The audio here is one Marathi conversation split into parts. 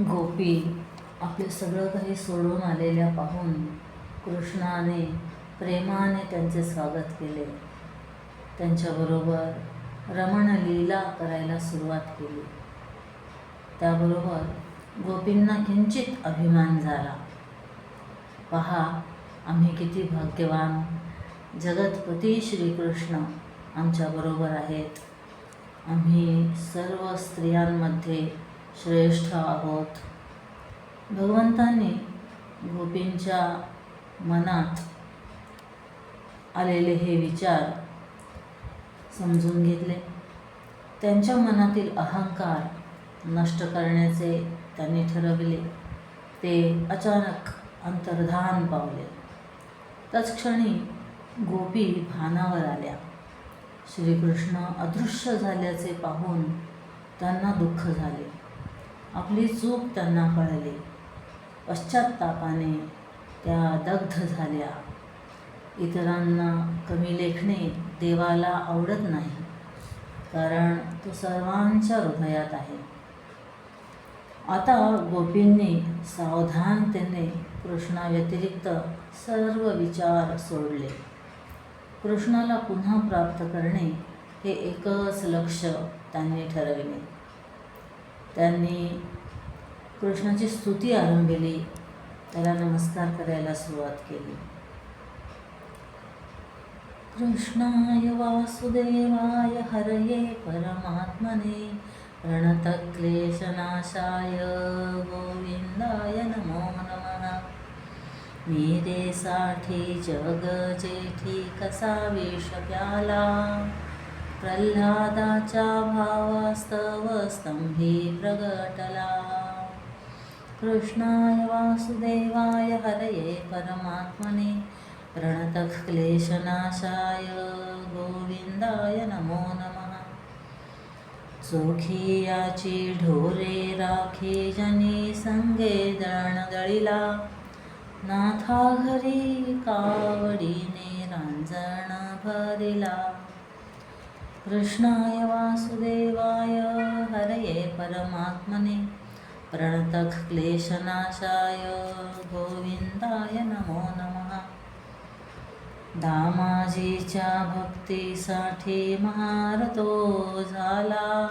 गोपी आपले सगळं काही सोडून आलेल्या पाहून कृष्णाने प्रेमाने त्यांचे स्वागत केले. त्यांच्याबरोबर रमणलीला करायला सुरुवात केली. त्याबरोबर गोपींना किंचित अभिमान झाला. पहा आम्ही किती भाग्यवान. जगतपती श्रीकृष्ण आमच्याबरोबर आहेत. आम्ही सर्व स्त्रियांमध्ये श्रेष्ठ आहोत. भगवंतांनी गोपींच्या मनात आलेले हे विचार समजून घेतले. त्यांच्या मनातील अहंकार नष्ट करण्याचे त्यांनी ठरवले. ते अचानक अंतर्धान पावले. तत्क्षणी गोपी भानावर आल्या. श्रीकृष्ण अदृश्य झाल्याचे पाहून त्यांना दुःख झाले. आपली चूक त्यांना कळली. पश्चात्तापाने त्या दग्ध झाल्या. इतरांना कमी लेखणे देवाला आवडत नाही कारण तो सर्वांच्या हृदयात आहे. आता गोपींनी सावधानतेने कृष्णाव्यतिरिक्त सर्व विचार सोडले. कृष्णाला पुन्हा प्राप्त करणे हे एकच लक्ष त्यांनी ठरविले. त्यांनी कृष्णाची स्तुती आरंभिली त्याला नमस्कार करायला सुरुवात केली. कृष्णाय वासुदेवाय हरये परमात्मने प्रणतक्लेशनाशाय गोविंदाय नमो नमः. मीरेसाठी जग जेठी कसा वेश प्याला प्रल्हादाच्या भावास्तव स्तंभी प्रगटला. कृष्णाय वासुदेवाय हरये परमात्मने. प्रणतक्लेशनाशाय गोविंदाय नमो नमः. चोखियाची ढोरे राखी जनी संगे दळण दळिला. नाथा घरी कावडीने रांजण भरिला. कृष्णाय वासुदेवाय हरये परमात्मने। प्रणतः क्लेशनाशाय गोविंदाय नमो नमः। दामाजीच्या भक्तीसाठी महारतो झाला।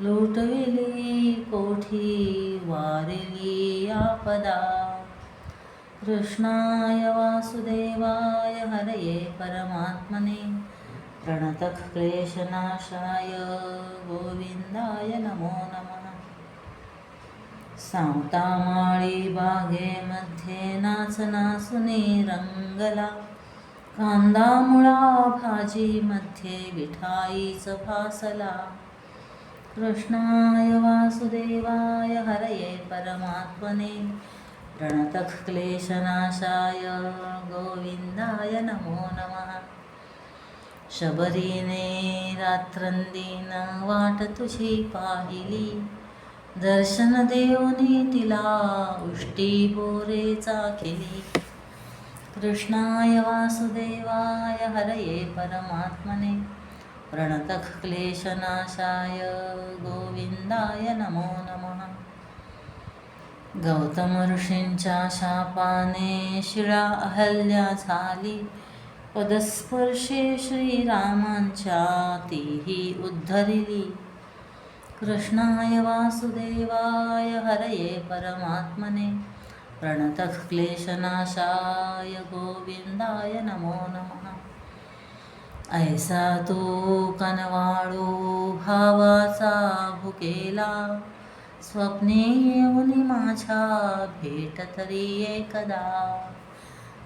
लुटविली कोठी वारिली आपदा। कृष्णाय वासुदेवाय हरये परमात्मने। प्रणतः क्लेशनाशाय गोविंदाय नमो नमः। सावतामाळी बागेमध्ये नाचनासुने नाचुनी रंगला। कांदा मुळा भाजीमध्ये विठाईच भासला कृष्णाय वासुदेवाय हरये परमात्मने। प्रणतः क्लेशनाशाय गोविंदाय नमो नमः। शबरीने रात्रंदीन वाट तुझी पाहिली. दर्शन देऊनी तिला उष्टी बोरे चाखिली कृष्णाय वासुदेवाय हरये परमात्मने. प्रणतक्लेशनाशाय गोविंदाय नमो नमः. गौतम ऋषींच्या शापाने शिळा अहल्या झाली. पदस्पर्शे श्रीरामांच्या तीही उद्धरिली. कृष्णाय वासुदेवाय हरये परमात्मने. प्रणतः क्लेशनाशाय गोविंदाय नमो नमः. ऐसा तो कनवाळू भावाचा भुकेला. स्वप्ने येऊन माझ्या भेट तरी एकदा.